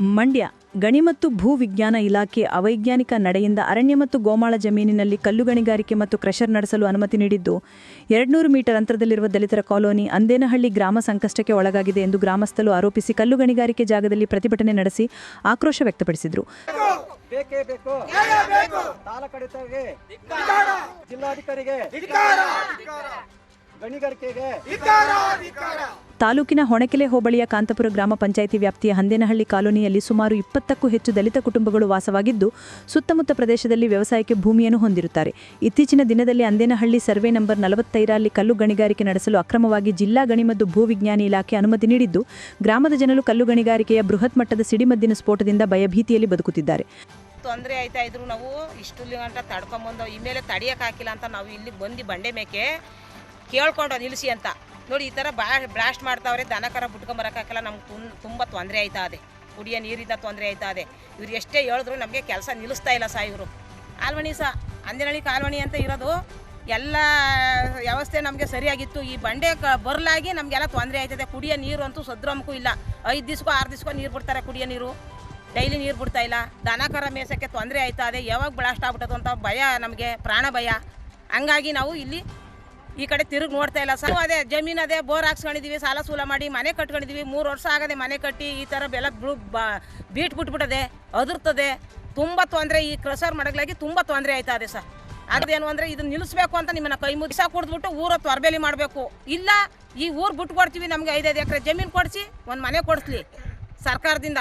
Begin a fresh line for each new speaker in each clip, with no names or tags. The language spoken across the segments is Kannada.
ಮಂಡ್ಯ. ಗಣಿ ಮತ್ತು ಭೂ ವಿಜ್ಞಾನ ಇಲಾಖೆ ಅವೈಜ್ಞಾನಿಕ ನಡೆಯಿಂದ ಅರಣ್ಯ ಮತ್ತು ಗೋಮಾಳ ಜಮೀನಿನಲ್ಲಿ ಕಲ್ಲು ಗಣಿಗಾರಿಕೆ ಮತ್ತು ಕ್ರಷರ್ ನಡೆಸಲು ಅನುಮತಿ ನೀಡಿದ್ದು ಎರಡ್ನೂರು ಮೀಟರ್ ಅಂತರದಲ್ಲಿರುವ ದಲಿತರ ಕಾಲೋನಿ ಅಂದೇನಹಳ್ಳಿ ಗ್ರಾಮ ಸಂಕಷ್ಟಕ್ಕೆ ಒಳಗಾಗಿದೆ ಎಂದು ಗ್ರಾಮಸ್ಥರು ಆರೋಪಿಸಿ ಕಲ್ಲು ಗಣಿಗಾರಿಕೆ ಜಾಗದಲ್ಲಿ ಪ್ರತಿಭಟನೆ ನಡೆಸಿ ಆಕ್ರೋಶ ವ್ಯಕ್ತಪಡಿಸಿದರು.
ಬೇಕೇ ಬೇಕು. ತಾಲೂಕಡಿತರಿಗೆ ಜಿಲ್ಲಾಧಿಕಾರಿಗೆ ಗಣಿಗಾರಿಕೆಗೆ.
ತಾಲೂಕಿನ ಹೊಣಕೆಲೆ ಹೋಬಳಿಯ ಕಾಂತಪುರ ಗ್ರಾಮ ಪಂಚಾಯಿತಿ ವ್ಯಾಪ್ತಿಯ ಹಂದೇನಹಳ್ಳಿ ಕಾಲೋನಿಯಲ್ಲಿ ಸುಮಾರು ಇಪ್ಪತ್ತಕ್ಕೂ ಹೆಚ್ಚು ದಲಿತ ಕುಟುಂಬಗಳು ವಾಸವಾಗಿದ್ದು, ಸುತ್ತಮುತ್ತ ಪ್ರದೇಶದಲ್ಲಿ ವ್ಯವಸಾಯಕ್ಕೆ ಭೂಮಿಯನ್ನು ಹೊಂದಿರುತ್ತಾರೆ. ಇತ್ತೀಚಿನ ದಿನದಲ್ಲಿ ಅಂದೇನಹಳ್ಳಿ ಸರ್ವೆ ನಂಬರ್ ನಲವತ್ತೈರಲ್ಲಿ ಕಲ್ಲು ಗಣಿಗಾರಿಕೆ ನಡೆಸಲು ಅಕ್ರಮವಾಗಿ ಜಿಲ್ಲಾ ಗಣಿ ಮತ್ತು ಭೂವಿಜ್ಞಾನಿ ಇಲಾಖೆ ಅನುಮತಿ ನೀಡಿದ್ದು, ಗ್ರಾಮದ ಜನರು ಕಲ್ಲು ಗಣಿಗಾರಿಕೆಯ ಬೃಹತ್ ಮಟ್ಟದ ಸಿಡಿಮದ್ದಿನ ಸ್ಫೋಟದಿಂದ ಭಯಭೀತಿಯಲ್ಲಿ ಬದುಕುತ್ತಿದ್ದಾರೆ.
ತೊಂದರೆ ಆಯ್ತಾ ಇದ್ರು ನಾವು ಇಷ್ಟು ಗಂಟ ತಡ್ಕೊಂಬಂದು ಈ ಮೇಲೆ ತಡಿಯಕ್ಕೆ ಅಂತ ನಾವು ಇಲ್ಲಿ ಬಂದು ಬಂಡೆ ಮೇಕೆ ಕೇಳ್ಕೊಂಡು ನಿಲ್ಲಿಸಿ ಅಂತ. ನೋಡಿ, ಈ ಥರ ಬ್ಯಾ ಬ್ಲಾಸ್ಟ್ ಮಾಡ್ತಾವ್ರೆ ದನಕರ ಕರ ಬಿಟ್ಕೊಂಬರಕ್ಕಾಗಲ್ಲ ನಮ್ಗೆ ತುಂಬ ತುಂಬ ತೊಂದರೆ ಆಯ್ತಾ ಇದೆ ಕುಡಿಯೋ ನೀರಿಂದ ತೊಂದರೆ ಆಯ್ತಾ ಇದೆ ಇವ್ರು ಎಷ್ಟೇ ಹೇಳಿದ್ರು ನಮಗೆ ಕೆಲಸ ನಿಲ್ಲಿಸ್ತಾ ಇಲ್ಲ ಸಾ ಇವರು. ಕಾಲ್ವಣಿ ಸಹ ಅಂದಿನಳ್ಳಿ ಕಾಲ್ವಣಿ ಅಂತ ಇರೋದು, ಎಲ್ಲ ವ್ಯವಸ್ಥೆ ನಮಗೆ ಸರಿಯಾಗಿತ್ತು. ಈ ಬಂಡೆ ಕ, ಬರಲಾಗಿ ನಮಗೆಲ್ಲ ತೊಂದರೆ ಆಯ್ತದೆ. ಕುಡಿಯೋ ನೀರು ಅಂತೂ ಸದ್ರಮಕ್ಕೂ ಇಲ್ಲ. ಐದು ದಿವ್ಸಕ್ಕೂ ಆರು ದಿವ್ಸಕ್ಕೂ ನೀರು ಬಿಡ್ತಾರೆ ಕುಡಿಯೋ ನೀರು. ಡೈಲಿ ನೀರು ಬಿಡ್ತಾ ಇಲ್ಲ. ದನಕರ ಮೇಸಕ್ಕೆ ತೊಂದರೆ ಆಯ್ತಾ ಅದೇ. ಯಾವಾಗ ಬ್ಲಾಸ್ಟ್ ಆಗ್ಬಿಟ್ಟದು ಅಂತ ಭಯ ನಮಗೆ, ಪ್ರಾಣ ಭಯ. ಹಂಗಾಗಿ ನಾವು ಇಲ್ಲಿ ಈ ಕಡೆ ತಿರುಗಿ ನೋಡ್ತಾ ಇಲ್ಲ. ಸರ್ ಅದೇ ಜಮೀನು ಅದೇ ಬೋರ್ ಹಾಕ್ಸ್ಕೊಂಡಿದೀವಿ, ಸಾಲ ಸೂಲ ಮಾಡಿ ಮನೆ ಕಟ್ಕೊಂಡಿದೀವಿ. ಮೂರು ವರ್ಷ ಆಗದೆ ಮನೆ ಕಟ್ಟಿ ಈ ಥರ ಬೆಲ್ಲ ಬು- ಬ- ಬೀಟ್ ಬಿಟ್ಬಿಟ್ಟದೆ, ಅದುರ್ತದೆ. ತುಂಬ ತೊಂದರೆ, ಈ ಕ್ರಸರ್ ಮಡಗಲಾಗಿ ತುಂಬ ತೊಂದರೆ ಆಯ್ತಾ ಅದೇ ಸರ್. ಅದೇನು ಅಂದರೆ ಇದನ್ನ ನಿಲ್ಲಿಸ್ಬೇಕು ಅಂತ ನಿಮ್ಮನ್ನ ಕೈ ಮುಗಿಸ ಕುಡಿದ್ಬಿಟ್ಟು ಊರ ತೊರಬೇಲಿ ಮಾಡಬೇಕು. ಇಲ್ಲ, ಈ ಊರು ಬಿಟ್ಟು ಕೊಡ್ತೀವಿ ನಮಗೆ ಐದೈದು ಎಕರೆ ಜಮೀನು ಕೊಡಿಸಿ, ಒಂದು ಮನೆ ಕೊಡಿಸ್ಲಿ ಸರ್ಕಾರದಿಂದ.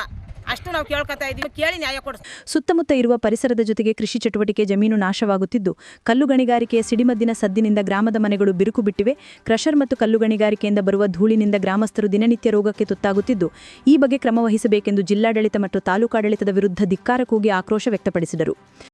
ಅಷ್ಟು ನಾವು ಕೇಳ್ಕೊತಾ ಇದ್ದೀವಿ ಕೇಳಿ ನ್ಯಾಯ ಕೊಡಿಸ್.
ಸುತ್ತಮುತ್ತ ಇರುವ ಪರಿಸರದ ಜೊತೆಗೆ ಕೃಷಿ ಚಟುವಟಿಕೆ ಜಮೀನು ನಾಶವಾಗುತ್ತಿದ್ದು, ಕಲ್ಲು ಗಣಿಗಾರಿಕೆಯ ಸಿಡಿಮದ್ದಿನ ಸದ್ದಿನಿಂದ ಗ್ರಾಮದ ಮನೆಗಳು ಬಿರುಕು ಬಿಟ್ಟಿವೆ. ಕ್ರಷರ್ ಮತ್ತು ಕಲ್ಲು ಗಣಿಗಾರಿಕೆಯಿಂದ ಬರುವ ಧೂಳಿನಿಂದ ಗ್ರಾಮಸ್ಥರು ದಿನನಿತ್ಯ ರೋಗಕ್ಕೆ ತುತ್ತಾಗುತ್ತಿದ್ದು, ಈ ಬಗ್ಗೆ ಕ್ರಮ ವಹಿಸಬೇಕೆಂದು ಜಿಲ್ಲಾಡಳಿತ ಮತ್ತು ತಾಲೂಕಾಡಳಿತದ ವಿರುದ್ಧ ಧಿಕ್ಕಾರ ಕೂಗಿ ಆಕ್ರೋಶ ವ್ಯಕ್ತಪಡಿಸಿದರು.